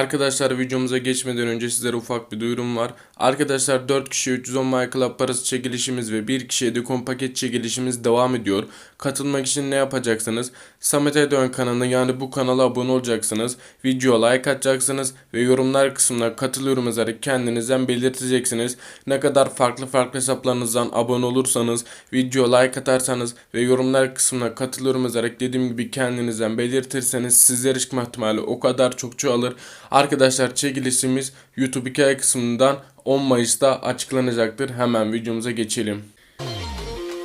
Arkadaşlar videomuza geçmeden önce sizlere ufak bir duyurum var. Arkadaşlar 4 kişiye 310 My Club parası çekilişimiz ve 1 kişiye Dekon paket çekilişimiz devam ediyor. Katılmak için ne yapacaksınız? Samet Erdoğan kanalına yani bu kanala abone olacaksınız. Videoya like atacaksınız ve yorumlar kısmına katılıyorum yazarak kendinizden belirteceksiniz. Ne kadar farklı farklı hesaplarınızdan abone olursanız, video like atarsanız ve yorumlar kısmına katılıyorum yazarak dediğim gibi kendinizden belirtirseniz sizlere çıkma ihtimali o kadar çok çoğalır. Arkadaşlar çekilişimiz YouTube hikaye kısmından 10 Mayıs'ta açıklanacaktır. Hemen videomuza geçelim.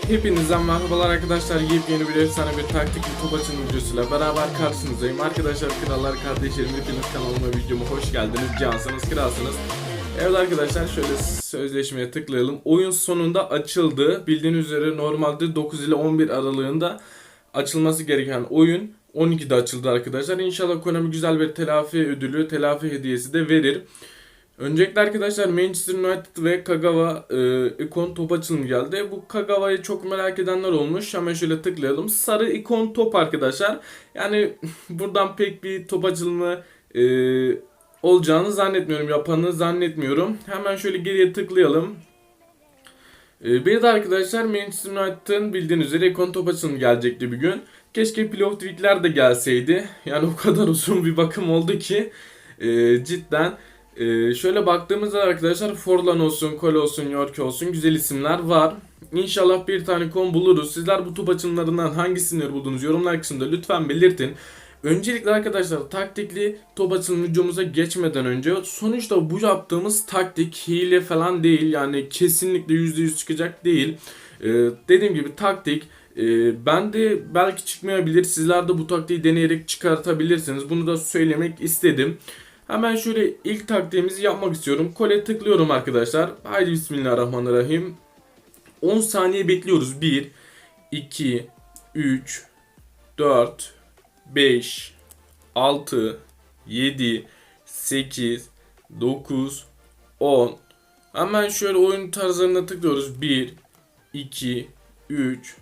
Hepinizden merhabalar arkadaşlar. Yepyeni bir efsane bir taktikli top açılım videosuyla beraber karşınızdayım. Arkadaşlar krallar kardeşlerim hepiniz kanalıma videoma hoş geldiniz. Cansınız kralsınız. Evet arkadaşlar şöyle sözleşmeye tıklayalım. Oyun sonunda açıldı. Bildiğiniz üzere normalde 9 ile 11 aralığında açılması gereken oyun 12'de açıldı arkadaşlar. İnşallah Konami güzel bir telafi ödülü, telafi hediyesi de verir. Öncelikle arkadaşlar Manchester United ve Kagawa e, ikon top açılımı geldi. Bu Kagawa'yı çok merak edenler olmuş. Hemen şöyle tıklayalım. Sarı ikon top arkadaşlar. Yani buradan pek bir top açılımı e, olacağını zannetmiyorum. Yapanı zannetmiyorum. Hemen şöyle geriye tıklayalım. E, bir de arkadaşlar Manchester United'ın bildiğiniz üzere ikon top açılımı gelecekti bir gün. Keşke playoff tweetler de gelseydi. Yani o kadar uzun bir bakım oldu ki e, cidden ee, şöyle baktığımızda arkadaşlar Forlan olsun, Kole olsun, York olsun güzel isimler var. İnşallah bir tane kon buluruz. Sizler bu top açımlarından hangisini buldunuz yorumlar kısmında lütfen belirtin. Öncelikle arkadaşlar taktikli top açılım videomuza geçmeden önce sonuçta bu yaptığımız taktik hile falan değil. Yani kesinlikle %100 çıkacak değil. Ee, dediğim gibi taktik ee, ben de belki çıkmayabilir. Sizler de bu taktiği deneyerek çıkartabilirsiniz. Bunu da söylemek istedim. Hemen şöyle ilk taktiğimizi yapmak istiyorum. Kole tıklıyorum arkadaşlar. Haydi bismillahirrahmanirrahim. 10 saniye bekliyoruz. 1, 2, 3, 4, 5, 6, 7, 8, 9, 10. Hemen şöyle oyun tarzlarına tıklıyoruz. 1, 2, 3,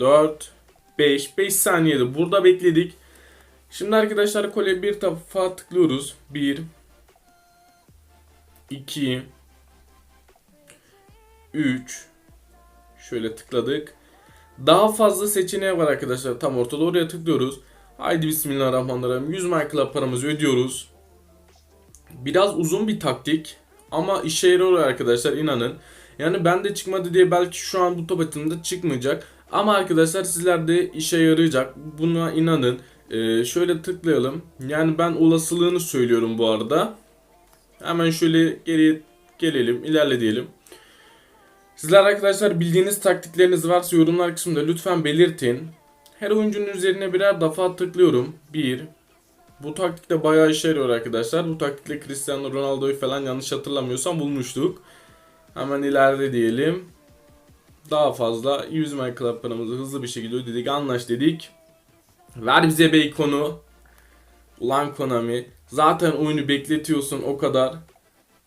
4, 5. 5 saniyede burada bekledik. Şimdi arkadaşlar kole bir defa tıklıyoruz. 1 2 3 Şöyle tıkladık. Daha fazla seçeneği var arkadaşlar. Tam ortada oraya tıklıyoruz. Haydi bismillahirrahmanirrahim. 100 MyClub paramızı ödüyoruz. Biraz uzun bir taktik. Ama işe yarıyor arkadaşlar inanın. Yani bende çıkmadı diye belki şu an bu top çıkmayacak. Ama arkadaşlar sizlerde işe yarayacak. Buna inanın. Ee, şöyle tıklayalım. Yani ben olasılığını söylüyorum bu arada. Hemen şöyle geriye gelelim, ilerle diyelim. Sizler arkadaşlar bildiğiniz taktikleriniz varsa yorumlar kısmında lütfen belirtin. Her oyuncunun üzerine birer defa tıklıyorum. Bir. Bu taktikte bayağı işe yarıyor arkadaşlar. Bu taktikle Cristiano Ronaldo'yu falan yanlış hatırlamıyorsam bulmuştuk. Hemen ileride diyelim. Daha fazla 100 My Club paramızı hızlı bir şekilde ödedik. Anlaş dedik. Ver bize baconu. Ulan Konami. Zaten oyunu bekletiyorsun o kadar.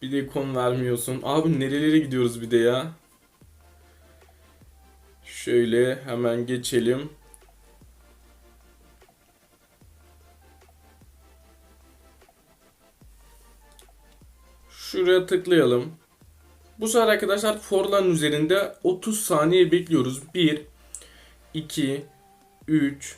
Bir de kon vermiyorsun. Abi nerelere gidiyoruz bir de ya. Şöyle hemen geçelim. Şuraya tıklayalım. Bu sefer arkadaşlar Forlan üzerinde 30 saniye bekliyoruz. 1 2 3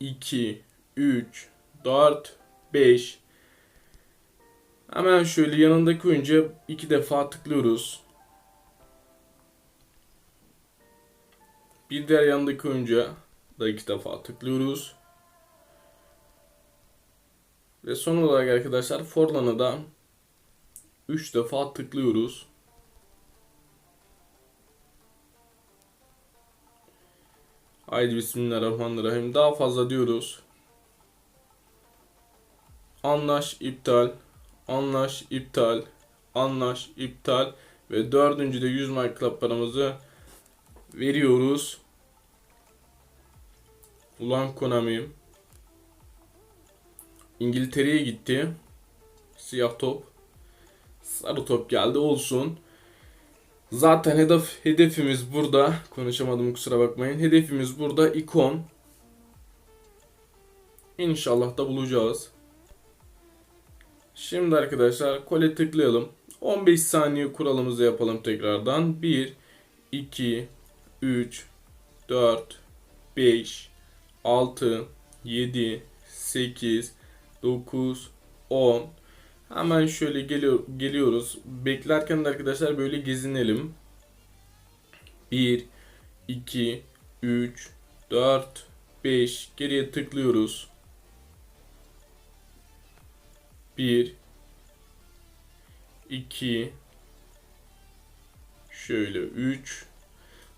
2, 3, 4, 5. Hemen şöyle yanındaki oyuncuya iki defa tıklıyoruz. Bir diğer yanındaki oyuncuya da iki defa tıklıyoruz. Ve son olarak arkadaşlar Forlan'a da 3 defa tıklıyoruz. Haydi bismillahirrahmanirrahim. Daha fazla diyoruz. Anlaş iptal. Anlaş, iptal, anlaş, iptal ve dördüncü de 100 My Club paramızı veriyoruz. Ulan Konami. İngiltere'ye gitti. Siyah top. Sarı top geldi olsun. Zaten hedef hedefimiz burada. Konuşamadım kusura bakmayın. Hedefimiz burada ikon. İnşallah da bulacağız. Şimdi arkadaşlar kole tıklayalım. 15 saniye kuralımızı yapalım tekrardan. 1 2 3 4 5 6 7 8 9 10 Hemen şöyle geliyor, geliyoruz. Beklerken de arkadaşlar böyle gezinelim. 1 2 3 4 5 geriye tıklıyoruz. 1 2 şöyle 3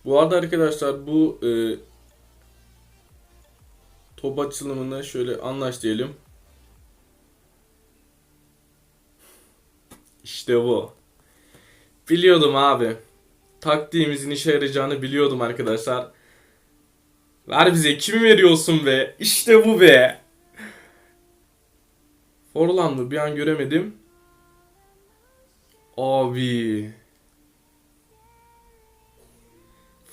Bu arada arkadaşlar bu e, top açılımını şöyle anlaş diyelim. İşte bu. Biliyordum abi. Taktiğimizin işe yarayacağını biliyordum arkadaşlar. Ver bize kimi veriyorsun be? İşte bu be. Forlan mı? Bir an göremedim. Abi.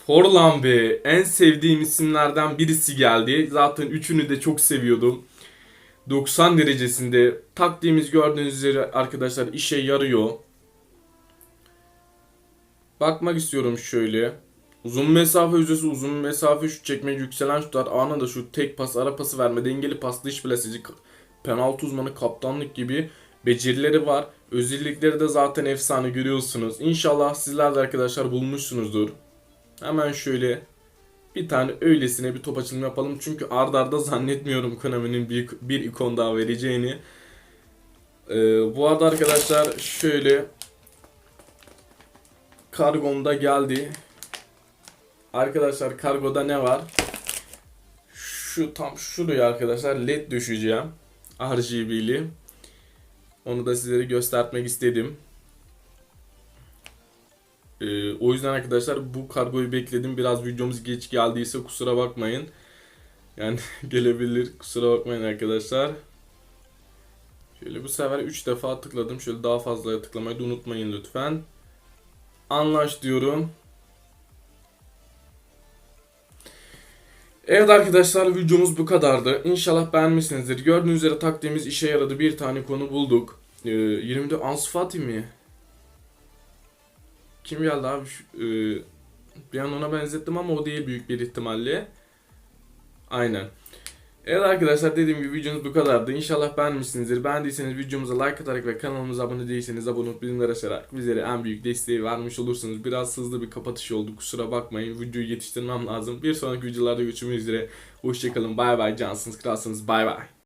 Forlan be. En sevdiğim isimlerden birisi geldi. Zaten üçünü de çok seviyordum. 90 derecesinde taktiğimiz gördüğünüz üzere arkadaşlar işe yarıyor. Bakmak istiyorum şöyle. Uzun mesafe yüzdesi, uzun mesafe şut çekme, yükselen şutlar, anında şu tek pas, ara pası verme, dengeli pas, dış plasici, penaltı uzmanı, kaptanlık gibi becerileri var. Özellikleri de zaten efsane görüyorsunuz. İnşallah sizler de arkadaşlar bulmuşsunuzdur. Hemen şöyle bir tane öylesine bir top açılımı yapalım. Çünkü ardarda arda zannetmiyorum Konami'nin bir, bir ikon daha vereceğini. Ee, bu arada arkadaşlar şöyle kargomda geldi. Arkadaşlar kargoda ne var? Şu tam şuraya arkadaşlar led düşeceğim. RGB'li. Onu da sizlere göstermek istedim. Ee, o yüzden arkadaşlar bu kargoyu bekledim. Biraz videomuz geç geldiyse kusura bakmayın. Yani gelebilir. Kusura bakmayın arkadaşlar. Şöyle bu sefer 3 defa tıkladım. Şöyle daha fazla tıklamayı da unutmayın lütfen. Anlaş diyorum. Evet arkadaşlar videomuz bu kadardı. İnşallah beğenmişsinizdir. Gördüğünüz üzere taktiğimiz işe yaradı. Bir tane konu bulduk. Ee, 20'de Ansu Fati mi? Kim geldi abi? Şu, e, bir an ona benzettim ama o değil büyük bir ihtimalle. Aynen. Evet arkadaşlar dediğim gibi videomuz bu kadardı. İnşallah beğenmişsinizdir. Beğendiyseniz videomuza like atarak ve kanalımıza abone değilseniz abone olup bildirimleri açarak bizlere en büyük desteği vermiş olursunuz. Biraz hızlı bir kapatış oldu kusura bakmayın. Videoyu yetiştirmem lazım. Bir sonraki videolarda görüşmek üzere. Hoşçakalın bay bay cansınız kralsınız bay bay.